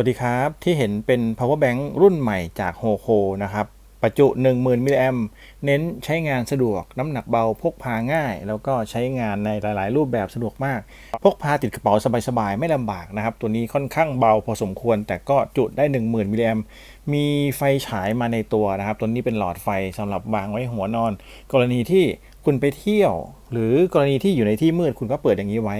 วัสดีครับที่เห็นเป็น power bank รุ่นใหม่จากโฮโคนะครับประจุ 10,000 มิลลิแอมเน้นใช้งานสะดวก น้ำหนักเบาพกพาง่าย แล้วก็ใช้งานในหลายๆ รูปแบบสะดวกมาก พกพาติดกระเป๋าสบาย ๆ ไม่ลำบากนะครับ ตัวนี้ค่อนข้างเบาพอสมควร แต่ก็จุได้ 10,000 มิลลิแอมมีไฟฉายมาในตัวนะครับ ตัวนี้เป็นหลอดไฟสำหรับวางไว้หัวนอน กรณีที่คุณไปเที่ยว หรือกรณีที่อยู่ในที่มืดคุณก็เปิดอย่างนี้ไว้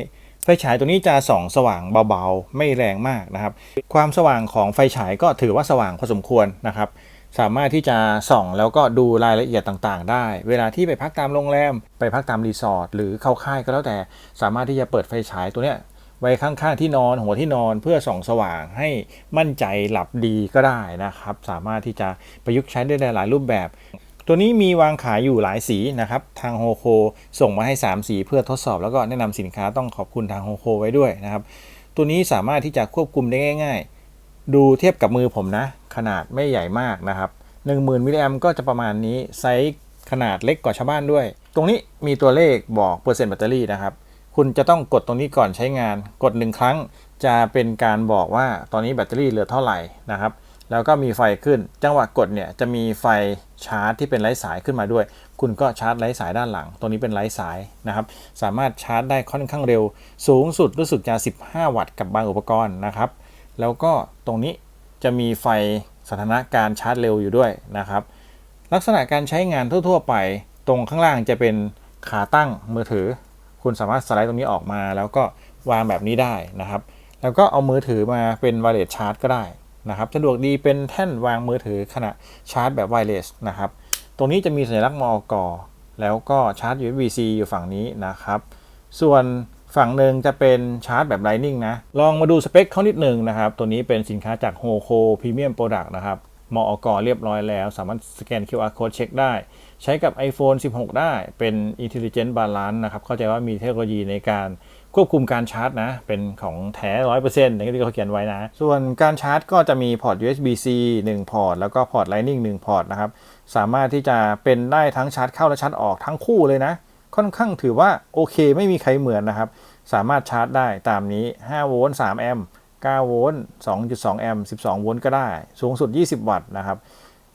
ฟฉายตัวนี้จะส่องสว่างเบาๆ ไม่แรงมากนะครับ ความสว่างของไฟฉายก็ถือว่าสว่างพอสมควรนะครับ สามารถที่จะส่องแล้วก็ดูรายละเอียดต่างๆ ได้ เวลาที่ไปพักตามโรงแรม ไปพักตามรีสอร์ทหรือเข้าค่ายก็แล้วแต่ สามารถที่จะเปิดไฟฉายตัวเนี้ยไว้ข้างๆที่นอนหัวที่นอนเพื่อส่องสว่างให้มั่นใจหลับดีก็ได้นะครับ สามารถที่จะประยุกต์ใช้ได้หลายรูปแบบ ตัวนี้มีวางขายอยู่หลายสีนะครับ ทางโฮโคส่งมาให้ 3 สีเพื่อทดสอบ แล้วก็แนะนำสินค้าต้องขอบคุณทางโฮโคไว้ด้วยนะครับ ตัวนี้สามารถที่จะควบคุมได้ง่าย ๆ ดูเทียบกับมือผมนะ ขนาดไม่ใหญ่มากนะครับ10,000มิลลิแอมก็จะประมาณนี้ไซส์ขนาดเล็กกว่าชาวบ้านด้วย ตรงนี้มีตัวเลขบอกเปอร์เซ็นต์แบตเตอรี่นะครับ คุณจะต้องกดตรงนี้ก่อนใช้งาน กดหนึ่งครั้งจะเป็นการบอกว่าตอนนี้แบตเตอรี่เหลือเท่าไหร่นะครับ แล้วก็มีไฟขึ้น จังหวะกดเนี่ยจะมีไฟ ชาร์จที่เป็นไร้สายขึ้นมาด้วย คุณก็ชาร์จไร้สายด้านหลัง ตัวนี้เป็นไร้สายนะครับ สามารถชาร์จได้ค่อนข้างเร็ว สูงสุดรู้สึกจะ 15 วัตต์กับบางอุปกรณ์นะครับ แล้วก็ตรงนี้จะมีไฟสถานะการชาร์จเร็วอยู่ด้วยนะครับ ลักษณะการใช้งานทั่ว ๆ ไป ตรงข้างล่างจะเป็นขาตั้งมือถือ คุณสามารถสไลด์ตรงนี้ออกมา แล้วก็วางแบบนี้ได้นะครับ แล้วก็เอามือถือมาเป็นไวเลสชาร์จก็ได้ นะครับสะดวกดีเป็นแท่นวางมือถือขณะชาร์จแบบไวเลสนะครับตรงนี้จะมีสัญลักษณ์มอกแล้วก็ชาร์จ USB-C อยู่ฝั่งนี้นะครับ ส่วนฝั่งหนึ่งจะเป็นชาร์จแบบ Lightning นะ ลองมาดูสเปคเขานิดหนึ่งนะครับ ตัวนี้เป็นสินค้าจาก Hoco Premium Product นะครับมอกเรียบร้อยแล้ว สามารถสแกน QR code เช็คได้ ใช้กับ iPhone 16 ได้เป็น Intelligent Balance นะครับ เข้าใจว่ามีเทคโนโลยีในการ ควบคุมการชาร์จนะ เป็นของแท้100%อย่างที่เขาเขียนไว้นะ ส่วนการชาร์จก็จะมีพอร์ต USB-C 1 พอร์ต แล้วก็พอร์ต Lightning 1 พอร์ตนะครับ สามารถที่จะเป็นได้ทั้งชาร์จเข้าและชาร์จออกทั้งคู่เลยนะ ค่อนข้างถือว่าโอเคไม่มีใครเหมือนนะครับ สามารถชาร์จได้ตามนี้ 5 โวลต์ 3 แอมป์ 9 โวลต์ 2.2 แอมป์ 12 โวลต์ก็ได้ สูงสุด 20 วัตต์นะครับ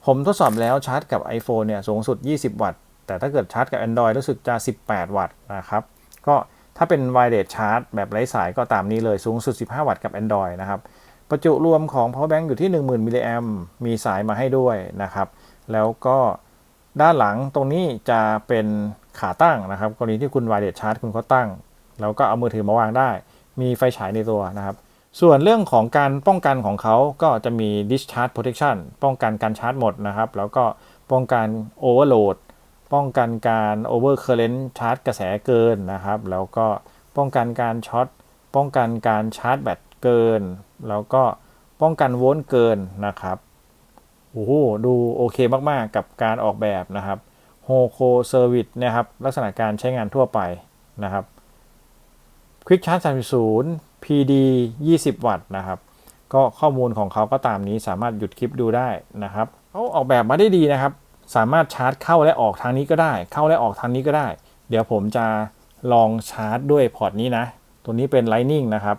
ผมทดสอบแล้วชาร์จกับ iPhone เนี่ยสูงสุด 20 วัตต์ แต่ถ้าเกิดชาร์จกับ Android รู้สึกจะ 18 วัตต์นะครับ ก็ ถ้าเป็น wireless charge แบบไร้สายก็ตามนี้เลยสูงสุด 15 วัตต์กับ Android นะครับ ประจุรวมของ power bank อยู่ที่ 10,000มิลลิแอมมีสายมาให้ด้วยนะครับ แล้วก็ด้านหลังตรงนี้จะเป็นขาตั้งนะครับ กรณีที่คุณ wireless charge คุณก็ตั้ง แล้วก็เอามือถือมาวางได้ มีไฟฉายในตัวนะครับส่วนเรื่องของการป้องกันของเขาก็จะมี discharge protection ป้องกันการชาร์จหมดนะครับ แล้วก็ป้องกัน overload ป้องกันการ overcurrent ชาร์จกระแสเกินนะครับ แล้วก็ป้องกันการช็อตป้องกันการชาร์จแบตเกิน แล้วก็ป้องกันโวลต์เกินนะครับโอ้โหดูโอเคมากๆกับการออกแบบนะครับ Hoco Service นะครับ ลักษณะการใช้งานทั่วไปนะครับ Quick Charge 30 PD 20 วัตต์นะครับ ก็ข้อมูลของเขาก็ตามนี้สามารถหยุดคลิปดูได้นะครับเขาออกแบบมาได้ดีนะครับ สามารถชาร์จเข้าและออกทางนี้ก็ได้ เข้าและออกทางนี้ก็ได้ เดี๋ยวผมจะลองชาร์จด้วยพอร์ตนี้นะ ตัวนี้เป็น Lightning นะครับ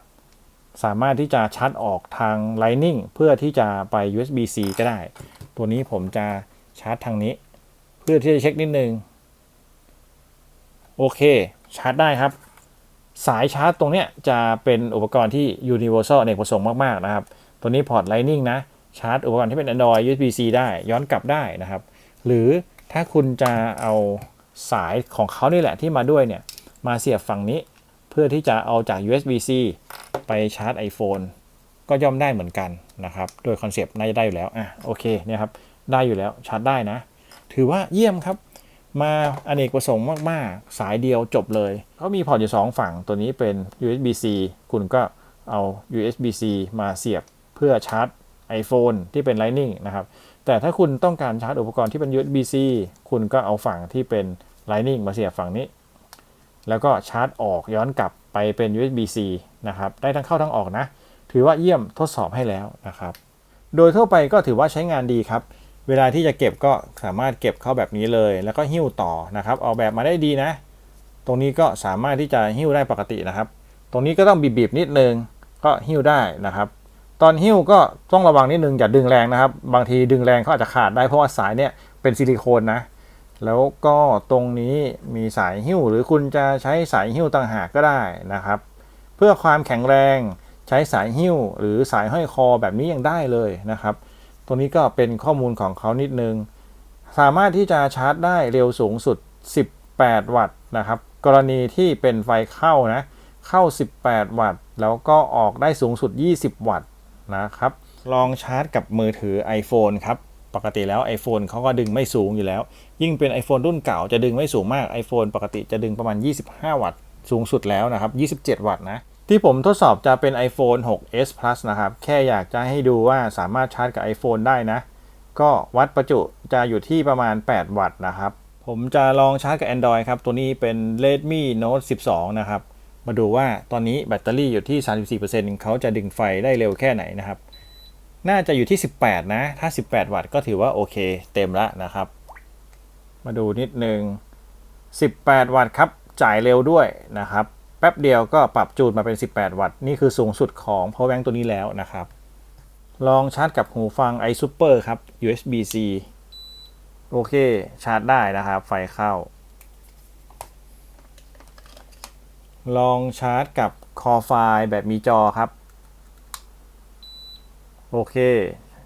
สามารถที่จะชาร์จออกทาง Lightning เพื่อที่จะไป USB-C ก็ได้ ตัวนี้ผมจะชาร์จทางนี้ เพื่อที่จะเช็คนิดนึง โอเค ชาร์จได้ครับ สายชาร์จตรงเนี้ยจะเป็นอุปกรณ์ที่ universal เนกประสงค์มาก ๆ นะครับ ตัวนี้พอร์ต Lightning นะ ชาร์จอุปกรณ์ที่เป็น Android USB-C ได้ ย้อนกลับได้นะครับ หรือถ้าคุณจะเอาสายของเขานี่แหละที่มาด้วยเนี่ย มาเสียบฝั่งนี้ เพื่อที่จะเอาจาก USB-C ไปชาร์จ iPhone ก็ย่อมได้เหมือนกันนะครับ โดยคอนเซปต์น่าจะได้อยู่แล้ว อะ โอเค เนี่ยครับ ได้อยู่แล้ว ชาร์จได้นะ ถือว่าเยี่ยมครับ มาอเนกประสงค์มาก ๆ สายเดียวจบเลย เขามีพอร์ตอยู่ 2 ฝั่ง ตัวนี้เป็น USB-C คุณก็เอา USB-C มาเสียบเพื่อชาร์จ iPhone ที่เป็น Lightning นะครับ แต่ถ้าคุณต้องการชาร์จอุปกรณ์ที่เป็น USB-C คุณก็เอาฝั่งที่เป็น Lightning มาเสียบฝั่งนี้ แล้วก็ชาร์จออกย้อนกลับไปเป็น USB-C นะครับ ได้ทั้งเข้าทั้งออกนะ ถือว่าเยี่ยมทดสอบให้แล้วนะครับ โดยทั่วไปก็ถือว่าใช้งานดีครับ เวลาที่จะเก็บก็สามารถเก็บเข้าแบบนี้เลย แล้วก็หิ้วต่อนะครับ ออกแบบมาได้ดีนะ ตรงนี้ก็สามารถที่จะหิ้วได้ปกตินะครับ ตรงนี้ก็ต้องบีบๆนิดนึง ก็หิ้วได้นะครับ ตอนหิ้วก็ต้องระวังนิดนึงอย่าดึงแรงนะครับ บางทีดึงแรงเขาอาจจะขาดได้เพราะว่าสายเนี่ยเป็นซิลิโคนนะ แล้วก็ตรงนี้มีสายหิ้วหรือคุณจะใช้สายหิ้วต่างหากก็ได้นะครับ เพื่อความแข็งแรงใช้สายหิ้วหรือสายห้อยคอแบบนี้ยังได้เลยนะครับ ตรงนี้ก็เป็นข้อมูลของเขานิดนึง สามารถที่จะชาร์จได้เร็วสูงสุด 18 วัตต์นะครับ กรณีที่เป็นไฟเข้านะ เข้า 18 วัตต์ แล้วก็ออกได้สูงสุด 20 วัตต์ นะครับ ลองชาร์จกับมือถือ iPhone ครับ ปกติแล้ว iPhone เขาก็ดึงไม่สูงอยู่แล้ว ยิ่งเป็น iPhone รุ่นเก่าจะดึงไม่สูงมาก iPhone ปกติจะดึงประมาณ 25 วัตต์ สูงสุดแล้วนะครับ 27 วัตต์นะ ที่ผมทดสอบจะเป็น iPhone 6s Plus นะครับ แค่อยากจะให้ดูว่าสามารถชาร์จกับ iPhone ได้นะ ก็วัดประจุจะอยู่ที่ประมาณ 8 วัตต์นะครับ ผมจะลองชาร์จกับ Android ครับ ตัวนี้เป็น Redmi Note 12 นะครับ มาดูว่าตอนนี้แบตเตอรี่อยู่ที่ 34%เขาจะดึงไฟได้เร็วแค่ไหนนะครับ น่าจะอยู่ที่ 18 นะ ถ้า 18 วัตต์ก็ถือว่าโอเคเต็มแล้วนะครับ มาดูนิดนึง 18 วัตต์ครับ จ่ายเร็วด้วยนะครับ แป๊บเดียวก็ปรับจูนมาเป็น 18 วัตต์ นี่คือสูงสุดของ power bank ตัวนี้แล้วนะครับ ลองชาร์จกับหูฟัง iSuper ครับ USB-C โอเค ชาร์จได้นะครับ ไฟเข้า ลองชาร์จกับคอไฟล์แบบมีจอครับ โอเค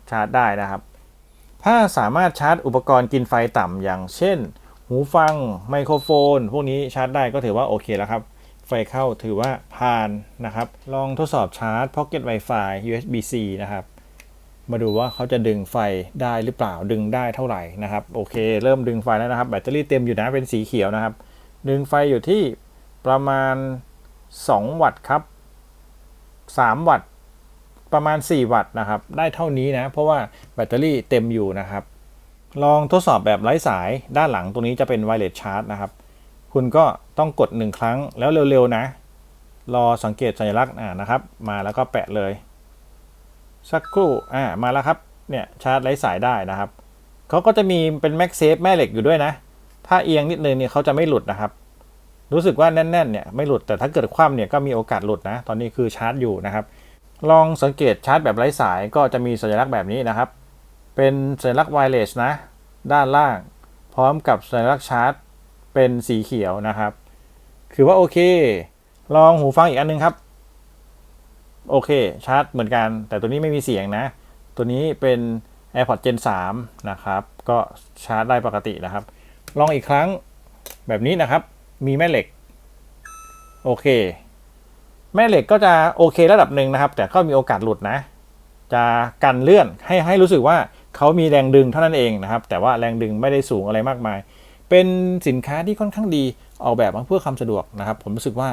ชาร์จได้นะครับ ถ้าสามารถชาร์จอุปกรณ์กินไฟต่ำอย่างเช่น หูฟังไมโครโฟน พวกนี้ชาร์จได้ก็ถือว่าโอเคแล้วครับ ไฟเข้าถือว่าผ่านนะครับ ลองทดสอบชาร์จ Pocket Wi-Fi USB-C นะครับ มาดูว่าเขาจะดึงไฟได้หรือเปล่าดึงได้เท่าไหร่นะครับ โอเค เริ่มดึงไฟแล้วนะครับ แบตเตอรี่เต็มอยู่นะเป็นสีเขียวนะครับ ดึงไฟอยู่ที่ ประมาณ 2 วัตต์ครับ 3 วัตต์ประมาณ 4 วัตต์นะครับ ได้เท่านี้นะ เพราะว่าแบตเตอรี่เต็มอยู่นะครับ ลองทดสอบแบบไร้สายด้านหลังตรงนี้จะเป็นไวเลสชาร์จนะครับ คุณก็ต้องกด 1 ครั้งแล้วเร็วๆนะ รอสังเกตสัญลักษณ์อ่านะครับ มาแล้วก็แปะเลย สักครู่อ่ามาแล้วครับเนี่ยชาร์จไร้สายได้นะครับเขาก็จะมีเป็นแม็กเซฟแม่เหล็กอยู่ด้วยนะ ถ้าเอียงนิดนึงเนี่ยเขาจะไม่หลุดนะครับ รู้สึกว่าแน่นๆเนี่ยไม่หลุดแต่ถ้าเกิดคว่ำเนี่ยก็มีโอกาสหลุดนะ ตอนนี้คือชาร์จอยู่นะครับ ลองสังเกตชาร์จแบบไร้สายก็จะมีสัญลักษณ์แบบนี้นะครับ เป็นสัญลักษณ์ไวเลสนะ ด้านล่าง พร้อมกับสัญลักษณ์ชาร์จ เป็นสีเขียวนะครับคือว่าโอเค ลองหูฟังอีกอันนึงครับ โอเคชาร์จเหมือนกัน แต่ตัวนี้ไม่มีเสียงนะ ตัวนี้เป็น AirPods Gen 3 นะครับ ก็ชาร์จได้ปกตินะครับ ลองอีกครั้งแบบนี้นะครับ มีแม่เหล็ก โอเค แม่เหล็กก็จะโอเคระดับหนึ่งนะครับ แต่ก็มีโอกาสหลุดนะ จะกันเลื่อนให้ให้รู้สึกว่าเขามีแรงดึงเท่านั้นเองนะครับ แต่ว่าแรงดึงไม่ได้สูงอะไรมากมาย เป็นสินค้าที่ค่อนข้างดีออกแบบมาเพื่อความสะดวกนะครับ ผมรู้สึกว่า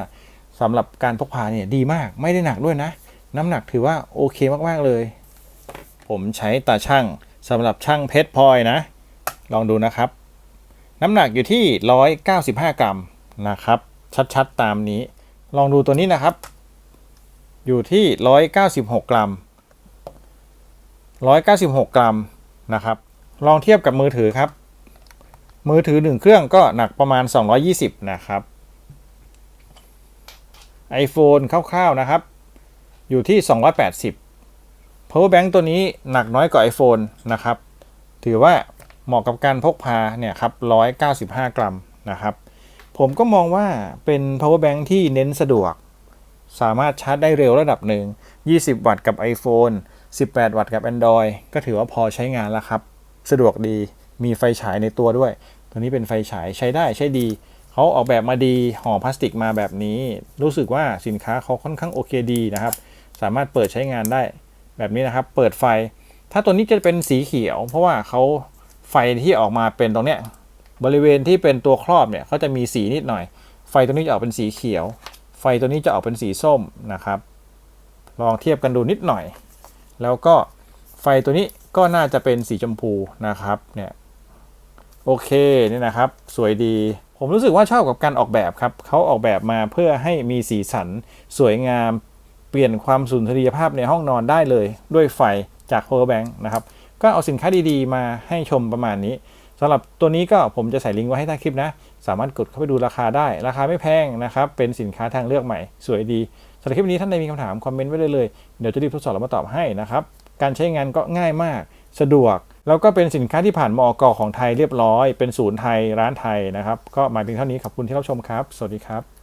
สำหรับการพกพาเนี่ยดีมากไม่ได้หนักด้วยนะ น้ำหนักถือว่าโอเคมากๆเลย ผมใช้ตาช่างสำหรับช่างเพชรพลอยนะ ลองดูนะครับ น้ำหนักอยู่ที่ 195 กรัม นะครับ ชัดๆตามนี้ ลองดูตัวนี้นะครับ อยู่ที่ 196 กรัม 196 กรัมนะครับ ลองเทียบกับมือถือครับ มือถือหนึ่งเครื่องก็หนักประมาณ 220 นะครับ iPhone คร่าวๆนะครับ อยู่ที่ 280 power bank ตัวนี้หนักน้อยกว่า iPhone นะครับ ถือว่าเหมาะกับการพกพาเนี่ยครับ 195 กรัมนะครับ ผมก็มองว่าเป็น power bank ที่เน้นสะดวก สามารถชาร์จได้เร็วระดับหนึ่ง 20 วัตต์กับ iPhone 18 วัตต์กับ Android ก็ถือว่าพอใช้งานแล้วครับ สะดวกดี มีไฟฉายในตัวด้วย ตัวนี้เป็นไฟฉายใช้ได้ใช้ดี เขาออกแบบมาดี ห่อพลาสติกมาแบบนี้ รู้สึกว่าสินค้าเขาค่อนข้างโอเคดีนะครับ สามารถเปิดใช้งานได้แบบนี้นะครับ เปิดไฟ ถ้าตัวนี้จะเป็นสีเขียว เพราะว่าเขาไฟที่ออกมาเป็นตรงเนี้ย บริเวณที่เป็นตัวครอบเนี่ยเขาจะมีสีนิดหน่อย ไฟตัวนี้จะออกเป็นสีเขียว ไฟตัวนี้จะออกเป็นสีส้มนะครับ ลองเทียบกันดูนิดหน่อย แล้วก็ไฟตัวนี้ก็น่าจะเป็นสีชมพูนะครับเนี่ยโอเคนี่นะครับ สวยดี ผมรู้สึกว่าชอบกับการออกแบบครับเขาออกแบบมาเพื่อให้มีสีสัน สวยงาม เปลี่ยนความสุนทรียภาพในห้องนอนได้เลย ด้วยไฟจาก power bank นะครับ ก็เอาสินค้าดีๆ มาให้ชมประมาณนี้ สำหรับตัวนี้ก็ผมจะใส่ลิงก์ไว้ให้ใต้คลิปนะ สามารถกดเข้าไปดูราคาได้ ราคาไม่แพงนะครับ เป็นสินค้าทางเลือกใหม่ สวยดีสำหรับคลิปนี้ท่านใดมีคำถามคอมเมนต์ไว้ได้เลย เดี๋ยวจะรีบทดสอบแล้วมาตอบให้นะครับ การใช้งานก็ง่ายมาก สะดวก แล้วก็เป็นสินค้าที่ผ่านมอกของไทยเรียบร้อย เป็นศูนย์ไทยร้านไทยนะครับ ก็หมายเพียงเท่านี้ขอบคุณที่รับชมครับ สวัสดีครับ